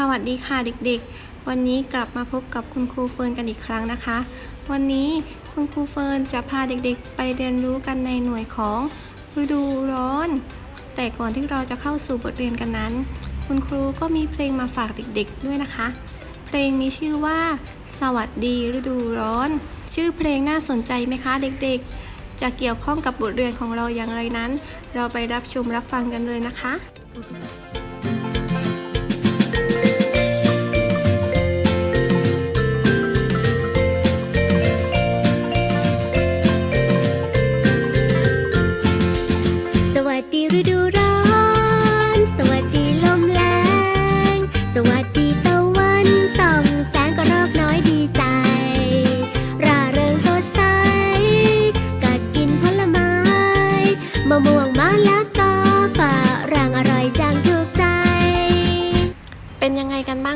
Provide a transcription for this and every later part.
สวัสดีค่ะเด็กๆ วันนี้กลับมาพบกับคุณครูเฟิร์นกันอีกครั้งนะคะ วันนี้คุณครูเฟิร์นจะพาเด็กๆ ไปเรียนรู้กันในหน่วยของฤดูร้อน แต่ก่อนที่เราจะเข้าสู่บทเรียนกันนั้น คุณครูก็มีเพลงมาฝากเด็กๆด้วยนะคะ เพลงมีชื่อว่า สวัสดีฤดูร้อน ชื่อเพลงน่าสนใจไหมคะเด็กๆ จะเกี่ยวข้องกับบทเรียนของเราอย่างไรนั้น เราไปรับชมรับฟังกันเลยนะคะ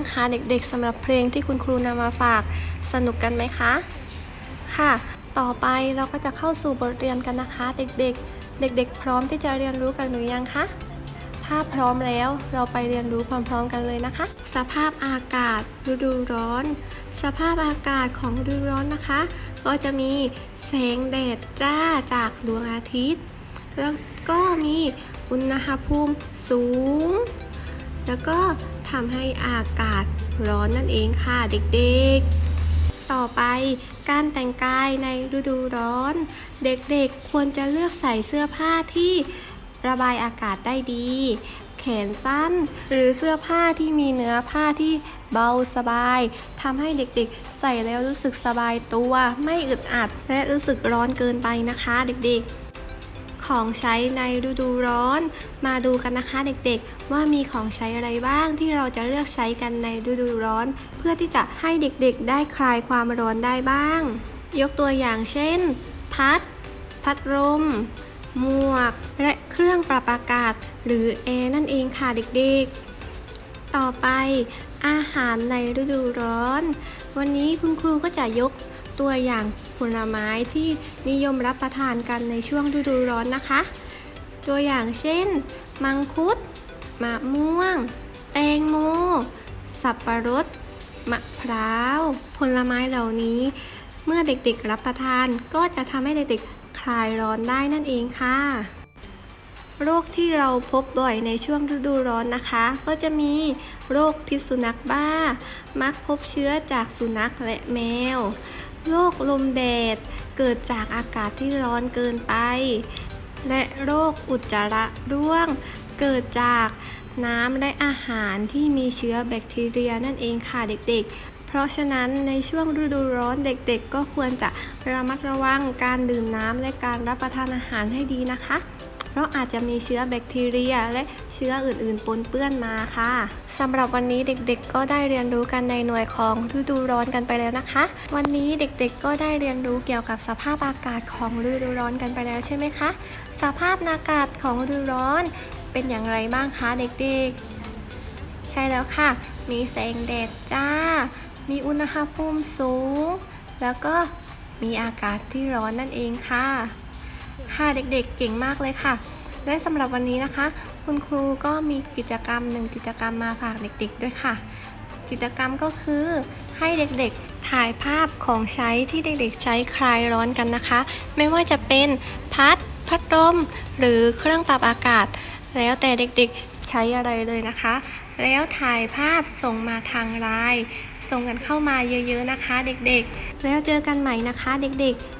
างคะเด็กๆสำหรับเพลงที่คุณครูนำมาฝากสนุกกันไหมคะ ค่ะ ต่อไปเราก็จะเข้าสู่บทเรียนกันนะคะ เด็กๆ เด็กๆ พร้อมที่จะเรียนรู้กันหรือยังคะ ถ้าพร้อมแล้วเราไปเรียนรู้พร้อมๆกันเลยนะคะ สภาพอากาศฤดูร้อน สภาพอากาศของฤดูร้อนนะคะ ก็จะมีแสงแดดจ้าจากดวงอาทิตย์ แล้วก็มีอุณหภูมิสูง แล้วก็ ทำให้อากาศร้อนนั่นเองค่ะเด็กๆ ต่อไปการแต่งกายในฤดูร้อน เด็กๆควรจะเลือกใส่เสื้อผ้าที่ระบายอากาศได้ดี แขนสั้น หรือเสื้อผ้าที่มีเนื้อผ้าที่เบาสบายทำให้เด็กๆ ใส่แล้วรู้สึกสบายตัว ไม่อึดอัดและรู้สึกร้อนเกินไปนะคะ เด็กๆ ของใช้ในฤดูร้อน มาดูกันนะคะเด็กๆ ว่ามีของใช้อะไรบ้างที่เราจะเลือกใช้กันในฤดูร้อน เพื่อที่จะให้เด็กๆ ได้คลายความร้อนได้บ้าง ยกตัวอย่างเช่น พัด พัดลมหมวก และเครื่องปรับอากาศ หรือแอร์นั่นเองค่ะเด็กๆ ต่อไปอาหารในฤดูร้อน วันนี้คุณครูก็จะยก ตัวอย่างผลไม้ที่นิยมรับประทานกันในช่วงฤดูร้อนนะคะ ตัวอย่างเช่น มังคุด มะม่วง แตงโม สับปะรด มะพร้าว ผลไม้เหล่านี้ เมื่อเด็กๆรับประทานก็จะทำให้เด็กๆคลายร้อนได้นั่นเองค่ะโรคที่เราพบบ่อยในช่วงฤดูร้อนนะคะ ก็จะมีโรคพิษสุนัขบ้า มักพบเชื้อจากสุนัขและแมว โรคลมแดด เกิดจากอากาศที่ร้อนเกินไป และโรคอุจจาระร่วง เกิดจากน้ำและอาหารที่มีเชื้อแบคทีเรียนั่นเองค่ะเด็กๆ เพราะฉะนั้นในช่วงฤดูร้อนเด็กๆ ก็ควรจะระมัดระวังการดื่มน้ำและการรับประทานอาหารให้ดีนะคะ เพราะอาจจะมีเชื้อแบคทีเรีย และเชื้ออื่นๆ ปนเปื้อนมาค่ะสำหรับวันนี้เด็กๆ ก็ได้เรียนรู้กันในหน่วยของฤดูร้อนกันไปแล้วนะคะ วันนี้เด็กๆ ก็ได้เรียนรู้เกี่ยวกับสภาพอากาศของฤดูร้อนกันไปแล้วใช่ไหมคะ สภาพอากาศของฤดูร้อนเป็นอย่างไรบ้างคะเด็กๆ ใช่แล้วค่ะ มีแสงแดดจ้า มีอุณหภูมิสูง แล้วก็มีอากาศที่ร้อนนั่นเองค่ะ ค่ะเด็กๆเก่งมากเลยค่ะ และสำหรับวันนี้นะคะ คุณครูก็มีกิจกรรมหนึ่งกิจกรรมมาฝากเด็กๆด้วยค่ะ กิจกรรมก็คือให้เด็กๆถ่ายภาพของใช้ที่เด็กๆใช้คลายร้อนกันนะคะ ไม่ว่าจะเป็นพัดพัดลมหรือเครื่องปรับอากาศ แล้วแต่เด็กๆใช้อะไรเลยนะคะ แล้วถ่ายภาพส่งมาทางไลน์ส่งกันเข้ามาเยอะๆนะคะ เด็กๆ แล้วเจอกันใหม่นะคะ เด็กๆ